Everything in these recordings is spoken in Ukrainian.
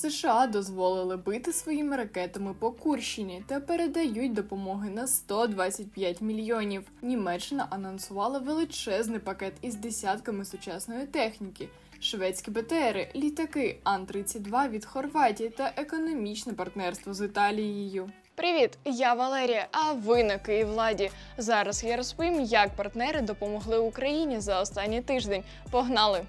США дозволили бити своїми ракетами по Курщині та передають допомоги на 125 мільйонів. Німеччина анонсувала величезний пакет із десятками сучасної техніки. Шведські БТРи, літаки Ан-32 від Хорватії та економічне партнерство з Італією. Привіт, я Валерія. А ви на Київладі. Зараз я розповім, як партнери допомогли Україні за останній тиждень. Погнали!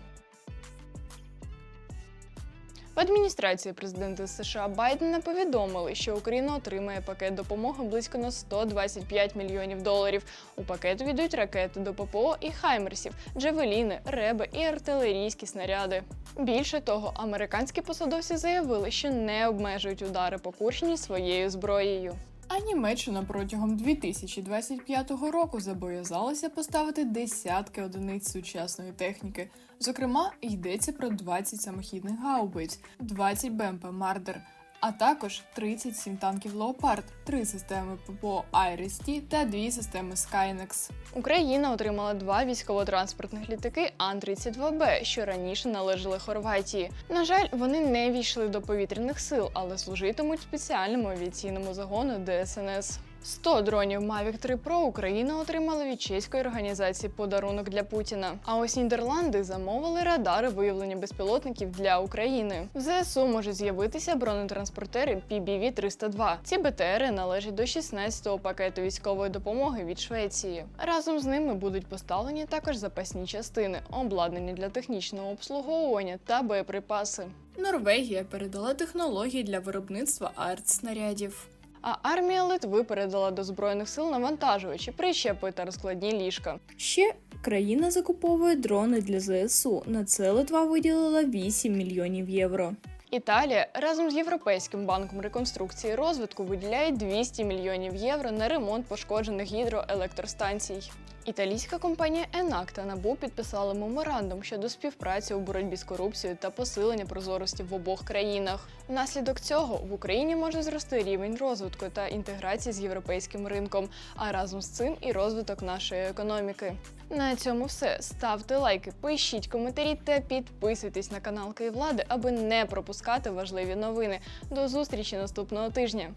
В адміністрації президента США Байдена повідомили, що Україна отримає пакет допомоги близько на 125 мільйонів доларів. У пакет війдуть ракети до ППО і хаймерсів, джевеліни, реби і артилерійські снаряди. Більше того, американські посадовці заявили, що не обмежують удари по Курщині своєю зброєю. А Німеччина протягом 2025 року зобов'язалася поставити десятки одиниць сучасної техніки. Зокрема, йдеться про 20 самохідних гаубиць, 20 БМП Мардер, а також 37 танків Леопард, 3 системи ППО «Айріс-Ті» та 2 системи Skynex. Україна отримала два військово-транспортних літаки Ан-32Б, що раніше належали Хорватії. На жаль, вони не війшли до повітряних сил, але служитимуть спеціальному авіаційному загону ДСНС. 100 дронів Mavic 3 Pro Україна отримала від чеської організації подарунок для Путіна. А ось Нідерланди замовили радари виявлення безпілотників для України. В ЗСУ можуть з'явитися бронетранспортери PBV-302. Ці БТРи належать до 16-го пакету військової допомоги від Швеції. Разом з ними будуть поставлені також запасні частини, обладнання для технічного обслуговування та боєприпаси. Норвегія передала технології для виробництва артснарядів. А армія Литви передала до збройних сил навантажувачі, прищепи та розкладні ліжка. Ще країна закуповує дрони для ЗСУ. На це Литва виділила 8 мільйонів євро. Італія разом з Європейським банком реконструкції і розвитку виділяє 200 мільйонів євро на ремонт пошкоджених гідроелектростанцій. Італійська компанія Enac та НАБУ підписали меморандум щодо співпраці у боротьбі з корупцією та посилення прозорості в обох країнах. Внаслідок цього в Україні може зрости рівень розвитку та інтеграції з європейським ринком, а разом з цим і розвиток нашої економіки. На цьому все. Ставте лайки, пишіть коментарі та підписуйтесь на канал Київлади, аби не пропускати важливі новини. До зустрічі наступного тижня.